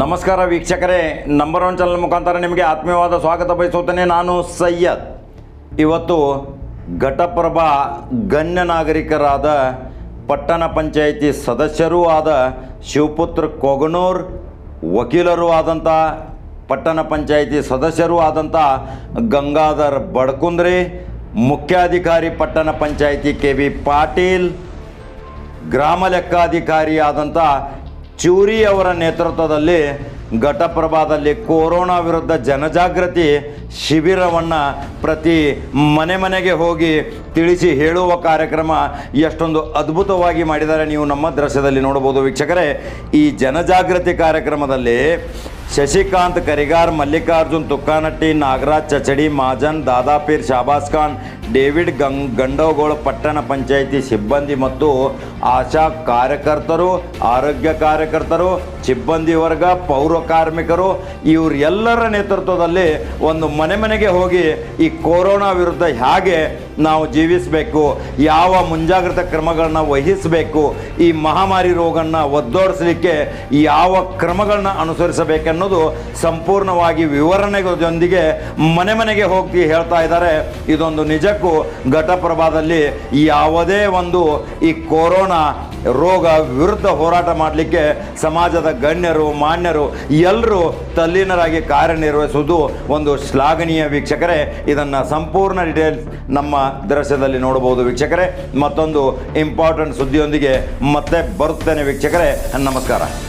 ನಮಸ್ಕಾರ ವೀಕ್ಷಕರೇ number one channel ಮುಖಾಂತರ ನಿಮಗೆ ಆತ್ಮೀಯವಾದ ಸ್ವಾಗತ ಬಯಸುತ್ತೇನೆ. ನಾನು ಸೈಯದ್. ಇವತ್ತು ಘಟಪ್ರಭಾ ಗಣ್ಯ ನಾಗರಿಕರಾದ ಪಟ್ಟಣ ಪಂಚಾಯಿತಿ ಸದಸ್ಯರೂ ಆದ ಶಿವಪುತ್ರ ಕೊಗನೂರ್ ವಕೀಲರೂ ಆದಂಥ ಪಟ್ಟಣ ಪಂಚಾಯಿತಿ ಸದಸ್ಯರೂ ಆದಂಥ ಗಂಗಾಧರ್ ಬಡ್ಕುಂದ್ರಿ, ಮುಖ್ಯಾಧಿಕಾರಿ ಪಟ್ಟಣ ಪಂಚಾಯಿತಿ ಕೆ ವಿ ಪಾಟೀಲ್, ಗ್ರಾಮ ಲೆಕ್ಕಾಧಿಕಾರಿ ಆದಂಥ ಚೂರಿ ಅವರ ನೇತೃತ್ವದಲ್ಲಿ ಘಟಪ್ರಭಾದಲ್ಲಿ ಕೊರೋನಾ ವಿರುದ್ಧ ಜನಜಾಗೃತಿ ಶಿಬಿರವನ್ನು ಪ್ರತಿ ಮನೆ ಮನೆಗೆ ಹೋಗಿ ತಿಳಿಸಿ ಹೇಳುವ ಕಾರ್ಯಕ್ರಮ ಎಷ್ಟೊಂದು ಅದ್ಭುತವಾಗಿ ಮಾಡಿದ್ದಾರೆ ನೀವು ನಮ್ಮ ದೃಶ್ಯದಲ್ಲಿ ನೋಡಬಹುದು. ವೀಕ್ಷಕರೇ, ಈ ಜನಜಾಗೃತಿ ಕಾರ್ಯಕ್ರಮದಲ್ಲಿ ಶಶಿಕಾಂತ್, ಕರಿಗಾರ್, ಮಲ್ಲಿಕಾರ್ಜುನ್, ತುಕ್ಕಾನಟ್ಟಿ, ನಾಗರಾಜ್, ಚಚಡಿ, ಮಾಜನ್, ದಾದಾಪೀರ್, ಶಾಬಾಸ್ ಖಾನ್, ಡೇವಿಡ್ ಗಂಗ್ ಗಂಡೋಗೋಳ, ಪಟ್ಟಣ ಪಂಚಾಯಿತಿ ಸಿಬ್ಬಂದಿ ಮತ್ತು ಆಶಾ ಕಾರ್ಯಕರ್ತರು, ಆರೋಗ್ಯ ಕಾರ್ಯಕರ್ತರು, ಸಿಬ್ಬಂದಿ ವರ್ಗ, ಪೌರ ಕಾರ್ಮಿಕರು, ಇವರೆಲ್ಲರ ನೇತೃತ್ವದಲ್ಲಿ ಒಂದು ಮನೆ ಮನೆಗೆ ಹೋಗಿ ಈ ಕೊರೋನಾ ವಿರುದ್ಧ ಹೇಗೆ ನಾವು ಜೀವಿಸಬೇಕು, ಯಾವ ಮುಂಜಾಗ್ರತಾ ಕ್ರಮಗಳನ್ನ ವಹಿಸಬೇಕು, ಈ ಮಹಾಮಾರಿ ರೋಗನ್ನ ಒದ್ದೋಡಿಸಲಿಕ್ಕೆ ಯಾವ ಕ್ರಮಗಳನ್ನ ಅನುಸರಿಸಬೇಕೆನ್ನೋದು ಸಂಪೂರ್ಣವಾಗಿ ವಿವರಣೆಗಳೊಂದಿಗೆ ಮನೆ ಮನೆಗೆ ಹೋಗಿ ಹೇಳ್ತಾ ಇದ್ದಾರೆ. ಇದೊಂದು ನಿಜಕ್ಕೂ ಘಟಪ್ರಭಾದಲ್ಲಿ ಯಾವುದೇ ಒಂದು ಈ ರೋಗ ವಿರುದ್ಧ ಹೋರಾಟ ಮಾಡಲಿಕ್ಕೆ ಸಮಾಜದ ಗಣ್ಯರು, ಮಾನ್ಯರು ಎಲ್ಲರೂ ತಲ್ಲೀನರಾಗಿ ಕಾರ್ಯನಿರ್ವಹಿಸುವುದು ಒಂದು ಶ್ಲಾಘನೀಯ ವೀಕ್ಷಕರೇ. ಇದನ್ನು ಸಂಪೂರ್ಣ ಡೀಟೇಲ್ಸ್ ನಮ್ಮ ದೃಶ್ಯದಲ್ಲಿ ನೋಡಬಹುದು ವೀಕ್ಷಕರೇ. ಮತ್ತೊಂದು ಇಂಪಾರ್ಟೆಂಟ್ ಸುದ್ದಿಯೊಂದಿಗೆ ಮತ್ತೆ ಬರುತ್ತೇನೆ ವೀಕ್ಷಕರೇ. ನಮಸ್ಕಾರ.